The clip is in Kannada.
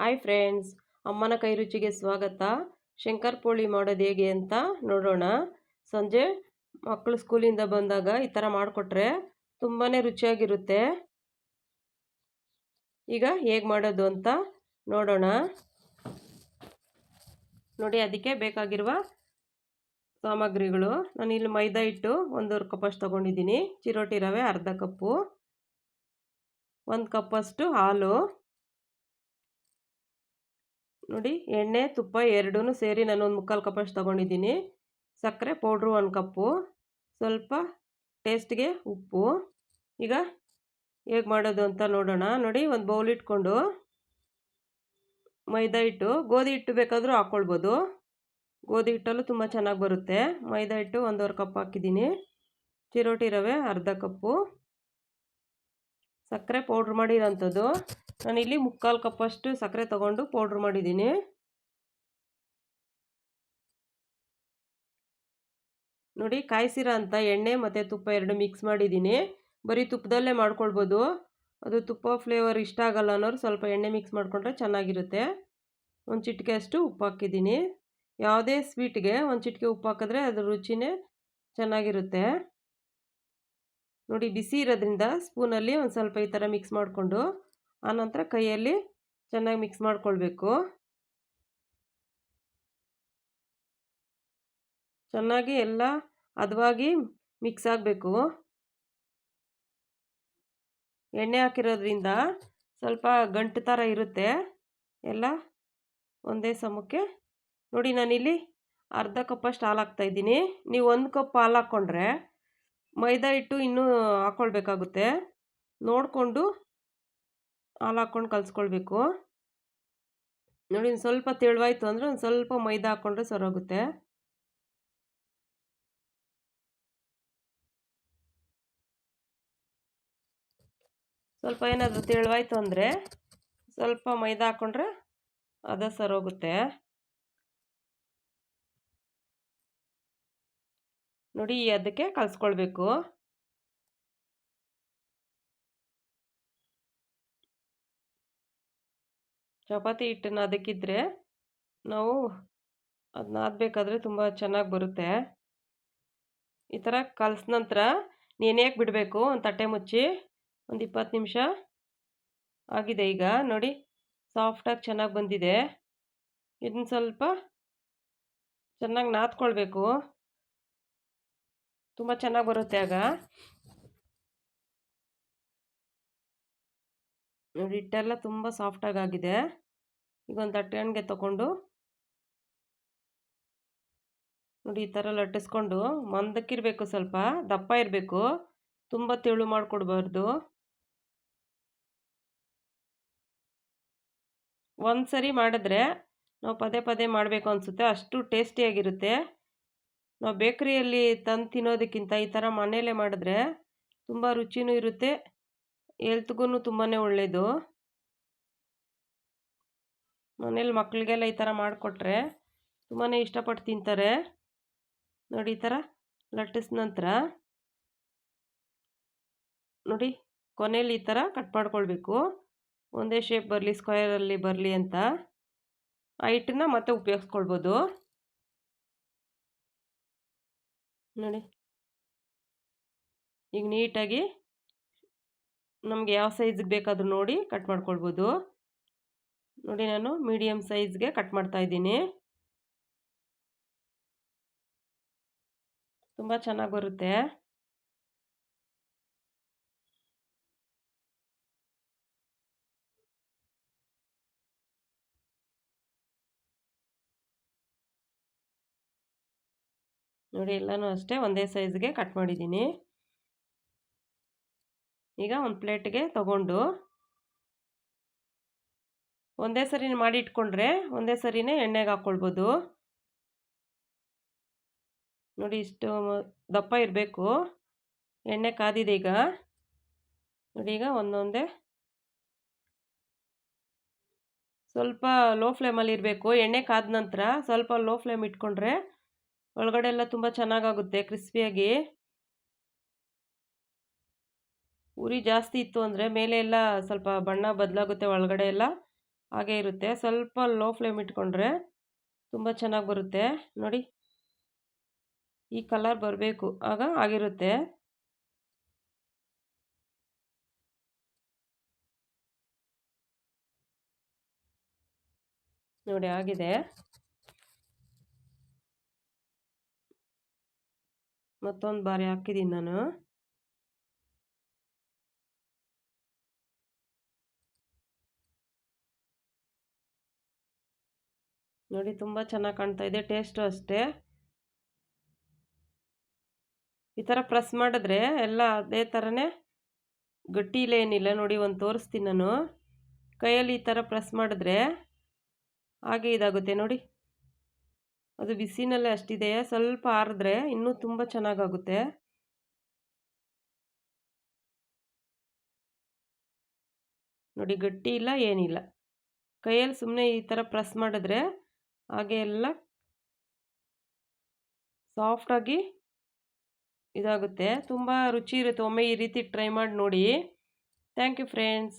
ಹಾಯ್ ಫ್ರೆಂಡ್ಸ್, ಅಮ್ಮನ ಕೈ ರುಚಿಗೆ ಸ್ವಾಗತ. ಶಂಕರ್ ಪೋಳಿ ಮಾಡೋದು ಹೇಗೆ ಅಂತ ನೋಡೋಣ. ಸಂಜೆ ಮಕ್ಕಳು ಸ್ಕೂಲಿಂದ ಬಂದಾಗ ಈ ಥರ ಮಾಡಿಕೊಟ್ರೆ ತುಂಬಾ ರುಚಿಯಾಗಿರುತ್ತೆ. ಈಗ ಹೇಗೆ ಮಾಡೋದು ಅಂತ ನೋಡೋಣ. ನೋಡಿ, ಅದಕ್ಕೆ ಬೇಕಾಗಿರುವ ಸಾಮಗ್ರಿಗಳು. ನಾನು ಇಲ್ಲಿ ಮೈದಾ ಹಿಟ್ಟು ಒಂದೂವರೆ ಕಪ್ಪಷ್ಟು ತೊಗೊಂಡಿದ್ದೀನಿ. ಚಿರೋಟಿ ರವೆ ಅರ್ಧ ಕಪ್ಪು, ಒಂದು ಕಪ್ಪಷ್ಟು ಹಾಲು. ನೋಡಿ ಎಣ್ಣೆ, ತುಪ್ಪ ಎರಡೂ ಸೇರಿ ನಾನು ಒಂದು ಮುಕ್ಕಾಲು ಕಪ್ಪಷ್ಟು ತೊಗೊಂಡಿದ್ದೀನಿ. ಸಕ್ಕರೆ ಪೌಡ್ರು ಒಂದು ಕಪ್ಪು, ಸ್ವಲ್ಪ ಟೇಸ್ಟ್ಗೆ ಉಪ್ಪು. ಈಗ ಹೇಗೆ ಮಾಡೋದು ಅಂತ ನೋಡೋಣ. ನೋಡಿ ಒಂದು ಬೌಲ್ ಇಟ್ಕೊಂಡು ಮೈದಾ ಹಿಟ್ಟು, ಗೋಧಿ ಹಿಟ್ಟು ಬೇಕಾದರೂ ಹಾಕ್ಕೊಳ್ಬೋದು. ಗೋಧಿ ಹಿಟ್ಟಲ್ಲೂ ತುಂಬ ಚೆನ್ನಾಗಿ ಬರುತ್ತೆ. ಮೈದಾ ಹಿಟ್ಟು ಒಂದೂವರೆ ಕಪ್ ಹಾಕಿದ್ದೀನಿ. ಚಿರೋಟಿ ರವೆ ಅರ್ಧ ಕಪ್ಪು. ಸಕ್ಕರೆ ಪೌಡ್ರ್ ಮಾಡಿರೋಂಥದ್ದು. ನಾನಿಲ್ಲಿ ಮುಕ್ಕಾಲು ಕಪ್ಪಷ್ಟು ಸಕ್ಕರೆ ತಗೊಂಡು ಪೌಡ್ರ್ ಮಾಡಿದ್ದೀನಿ. ನೋಡಿ ಕಾಯಿಸಿರೋ ಅಂತ ಎಣ್ಣೆ ಮತ್ತು ತುಪ್ಪ ಎರಡು ಮಿಕ್ಸ್ ಮಾಡಿದ್ದೀನಿ. ಬರೀ ತುಪ್ಪದಲ್ಲೇ ಮಾಡ್ಕೊಳ್ಬೋದು. ಅದು ತುಪ್ಪ ಫ್ಲೇವರ್ ಇಷ್ಟ ಆಗಲ್ಲ ಅನ್ನೋರು ಸ್ವಲ್ಪ ಎಣ್ಣೆ ಮಿಕ್ಸ್ ಮಾಡಿಕೊಂಡ್ರೆ ಚೆನ್ನಾಗಿರುತ್ತೆ. ಒಂದು ಚಿಟಿಕೆ ಅಷ್ಟು ಉಪ್ಪು ಹಾಕಿದ್ದೀನಿ. ಯಾವುದೇ ಸ್ವೀಟ್ಗೆ ಒಂದು ಚಿಟಿಕೆ ಉಪ್ಪು ಹಾಕಿದ್ರೆ ಅದ್ರ ರುಚಿನೇ ಚೆನ್ನಾಗಿರುತ್ತೆ. ನೋಡಿ ಬಿಸಿ ಇರೋದ್ರಿಂದ ಸ್ಪೂನಲ್ಲಿ ಒಂದು ಸ್ವಲ್ಪ ಈ ಥರ ಮಿಕ್ಸ್ ಮಾಡಿಕೊಂಡು ಆನಂತರ ಕೈಯಲ್ಲಿ ಚೆನ್ನಾಗಿ ಮಿಕ್ಸ್ ಮಾಡ್ಕೊಳ್ಬೇಕು. ಚೆನ್ನಾಗಿ ಎಲ್ಲ ಹದವಾಗಿ ಮಿಕ್ಸ್ ಆಗಬೇಕು. ಎಣ್ಣೆ ಹಾಕಿರೋದ್ರಿಂದ ಸ್ವಲ್ಪ ಗಂಟು ಥರ ಇರುತ್ತೆ. ಎಲ್ಲ ಒಂದೇ ಸಮಕ್ಕೆ. ನೋಡಿ, ನಾನಿಲ್ಲಿ ಅರ್ಧ ಕಪ್ಪಷ್ಟು ಹಾಲು ಹಾಕ್ತಾಯಿದ್ದೀನಿ ನೀವು ಒಂದು ಕಪ್ ಹಾಲು ಹಾಕ್ಕೊಂಡ್ರೆ ಮೈದಾ ಹಿಟ್ಟು ಇನ್ನೂ ಹಾಕ್ಕೊಳ್ಬೇಕಾಗುತ್ತೆ ನೋಡಿಕೊಂಡು ಹಾಲು ಹಾಕ್ಕೊಂಡು ಕಲಿಸ್ಕೊಳ್ಬೇಕು. ನೋಡಿ ಒಂದು ಸ್ವಲ್ಪ ತೆಳುವಾಯ್ತು ಅಂದರೆ ಒಂದು ಸ್ವಲ್ಪ ಮೈದಾ ಹಾಕ್ಕೊಂಡ್ರೆ ಸರೋಗುತ್ತೆ. ಸ್ವಲ್ಪ ಏನಾದರೂ ತಿಳುವಾಯ್ತು ಅಂದರೆ ಸ್ವಲ್ಪ ಮೈದಾ ಹಾಕ್ಕೊಂಡ್ರೆ ಅದ ಸರೋಗುತ್ತೆ. ನೋಡಿ ಅದಕ್ಕೆ ಕಲಿಸ್ಕೊಳ್ಬೇಕು. ಚಪಾತಿ ಹಿಟ್ಟನ್ನು ಅದಕ್ಕಿದ್ರೆ ನಾವು ಅದನ್ನ ನಾದಬೇಕಾದ್ರೆ ತುಂಬ ಚೆನ್ನಾಗಿ ಬರುತ್ತೆ. ಈ ಥರ ಕಲಸಿದ ನಂತರ ನೆನೆಯಕ್ಕೆ ಬಿಡಬೇಕು ಒಂದು ತಟ್ಟೆ ಮುಚ್ಚಿ ಒಂದು ಇಪ್ಪತ್ತು ನಿಮಿಷ ಆಗಿದೆ ಈಗ. ನೋಡಿ ಸಾಫ್ಟಾಗಿ ಚೆನ್ನಾಗಿ ಬಂದಿದೆ. ಇದನ್ನ ಸ್ವಲ್ಪ ಚೆನ್ನಾಗಿ ನಾದ್ಕೊಳ್ಬೇಕು. ತುಂಬ ಚೆನ್ನಾಗಿ ಬರುತ್ತೆ ಆಗ. ನೋಡಿ ಹಿಟ್ಟೆಲ್ಲ ತುಂಬ ಸಾಫ್ಟಾಗಿ ಆಗಿದೆ ಈಗ ಒಂದು ತಟ್ಟೆಗೆ ತಗೊಂಡು ನೋಡಿ ಈ ಥರ ಲಟ್ಟಿಸ್ಕೊಂಡು ಮಂದಕ್ಕಿರಬೇಕು ಸ್ವಲ್ಪ, ದಪ್ಪ ಇರಬೇಕು. ತುಂಬ ತೆಳು ಮಾಡಿಕೊಡ್ಬಾರ್ದು. ಒಂದು ಸರಿ ಮಾಡಿದ್ರೆ ನಾವು ಪದೇ ಪದೇ ಮಾಡಬೇಕು ಅನಿಸುತ್ತೆ. ಅಷ್ಟು ಟೇಸ್ಟಿಯಾಗಿರುತ್ತೆ. ನಾವು ಬೇಕ್ರಿಯಲ್ಲಿ ತಂದು ತಿನ್ನೋದಕ್ಕಿಂತ ಈ ಥರ ಮನೆಯಲ್ಲೇ ಮಾಡಿದ್ರೆ ತುಂಬ ರುಚಿನೂ ಇರುತ್ತೆ. ಎಲ್ತ್ಗೂ ತುಂಬಾ ಒಳ್ಳೆಯದು ಮನೇಲಿ ಮಕ್ಕಳಿಗೆಲ್ಲ ಈ ಥರ ಮಾಡಿಕೊಟ್ರೆ ತುಂಬಾ ಇಷ್ಟಪಟ್ಟು ತಿಂತಾರೆ. ನೋಡಿ ಈ ಥರ ಲಟ್ಟಿಸ್ ನಂತರ ನೋಡಿ ಕೊನೆಯಲ್ಲಿ ಈ ಥರ ಕಟ್ ಮಾಡ್ಕೊಳ್ಬೇಕು. ಒಂದೇ ಶೇಪ್ ಬರಲಿ, ಸ್ಕ್ವೇರಲ್ಲಿ ಬರಲಿ ಅಂತ ಆ ಮತ್ತೆ ಉಪಯೋಗಿಸ್ಕೊಳ್ಬೋದು. ನೋಡಿ. ಈಗ ನೀಟಾಗಿ ನಮಗೆ ಯಾವ ಸೈಜ್ಗೆ ಬೇಕಾದರೂ ನೋಡಿ ಕಟ್ ಮಾಡ್ಕೊಳ್ಬೋದು. ನೋಡಿ ನಾನು ಮೀಡಿಯಮ್ ಸೈಜ್ಗೆ ಕಟ್ ಮಾಡ್ತಾ ಇದ್ದೀನಿ. ತುಂಬ ಚೆನ್ನಾಗಿ ಬರುತ್ತೆ. ನೋಡಿ ಎಲ್ಲನೂ ಅಷ್ಟೇ ಒಂದೇ ಸೈಜ್ಗೆ ಕಟ್ ಮಾಡಿದ್ದೀನಿ. ಈಗ ಒಂದು ಪ್ಲೇಟ್ಗೆ ತಗೊಂಡು ಒಂದೇ ಸರಿ ಮಾಡಿ ಇಟ್ಕೊಂಡ್ರೆ ಒಂದೇ ಸರಿನೇ ಎಣ್ಣೆಗೆ ಹಾಕ್ಕೊಳ್ಬೋದು ನೋಡಿ ಇಷ್ಟು ದಪ್ಪ ಇರಬೇಕು. ಎಣ್ಣೆ ಕಾದಿದೆ ಈಗ. ನೋಡಿ ಈಗ ಒಂದೊಂದೇ ಸ್ವಲ್ಪ ಲೋ ಫ್ಲೇಮಲ್ಲಿ ಇರಬೇಕು. ಎಣ್ಣೆ ಕಾದ ನಂತರ ಸ್ವಲ್ಪ ಲೋ ಫ್ಲೇಮ್ ಇಟ್ಕೊಂಡ್ರೆ ಒಳಗಡೆ ಎಲ್ಲ ತುಂಬ ಚೆನ್ನಾಗಾಗುತ್ತೆ ಕ್ರಿಸ್ಪಿಯಾಗಿ ಉರಿ ಜಾಸ್ತಿ ಇತ್ತು ಅಂದರೆ ಮೇಲೆ ಎಲ್ಲ ಸ್ವಲ್ಪ ಬಣ್ಣ ಬದಲಾಗುತ್ತೆ ಒಳಗಡೆ ಎಲ್ಲ, ಹಾಗೇ ಇರುತ್ತೆ. ಸ್ವಲ್ಪ ಲೋ ಫ್ಲೇಮ್ ಇಟ್ಕೊಂಡ್ರೆ ತುಂಬ ಚೆನ್ನಾಗಿ ಬರುತ್ತೆ. ನೋಡಿ. ಈ ಕಲರ್ ಬರಬೇಕು. ಆಗ ಆಗಿರುತ್ತೆ. ನೋಡಿ, ಆಗಿದೆ. ಮತ್ತೊಂದು ಬಾರಿ ಹಾಕಿದ್ದೀನಿ ನಾನು. ನೋಡಿ ತುಂಬ ಚೆನ್ನಾಗಿ ಕಾಣ್ತಾ ಇದೆ, ಟೇಸ್ಟು ಅಷ್ಟೇ. ಈ ಥರ ಪ್ರೆಸ್ ಮಾಡಿದ್ರೆ ಎಲ್ಲ ಅದೇ ಥರನೇ ಗಟ್ಟಿ ಇಲ್ಲ ಏನಿಲ್ಲ ನೋಡಿ ಒಂದು ತೋರಿಸ್ತೀನಿ ನಾನು. ಕೈಯಲ್ಲಿ ಈ ಥರ ಪ್ರೆಸ್ ಮಾಡಿದ್ರೆ ಹಾಗೆ ಇದಾಗುತ್ತೆ ನೋಡಿ. ಅದು ಬಿಸಿನಲ್ಲೇ ಅಷ್ಟಿದೆ, ಸ್ವಲ್ಪ ಆರಿದ್ರೆ ಇನ್ನೂ ತುಂಬ ಚೆನ್ನಾಗಾಗುತ್ತೆ. ನೋಡಿ ಗಟ್ಟಿ ಇಲ್ಲ ಏನಿಲ್ಲ. ಕೈಯಲ್ಲಿ ಸುಮ್ಮನೆ ಈ ಥರ ಪ್ರೆಸ್ ಮಾಡಿದ್ರೆ ಹಾಗೆ ಎಲ್ಲ ಸಾಫ್ಟಾಗಿ ಇದಾಗುತ್ತೆ. ತುಂಬ ರುಚಿ ಇರುತ್ತೆ. ಒಮ್ಮೆ ಈ ರೀತಿ ಟ್ರೈ ಮಾಡಿ ನೋಡಿ. Thank you friends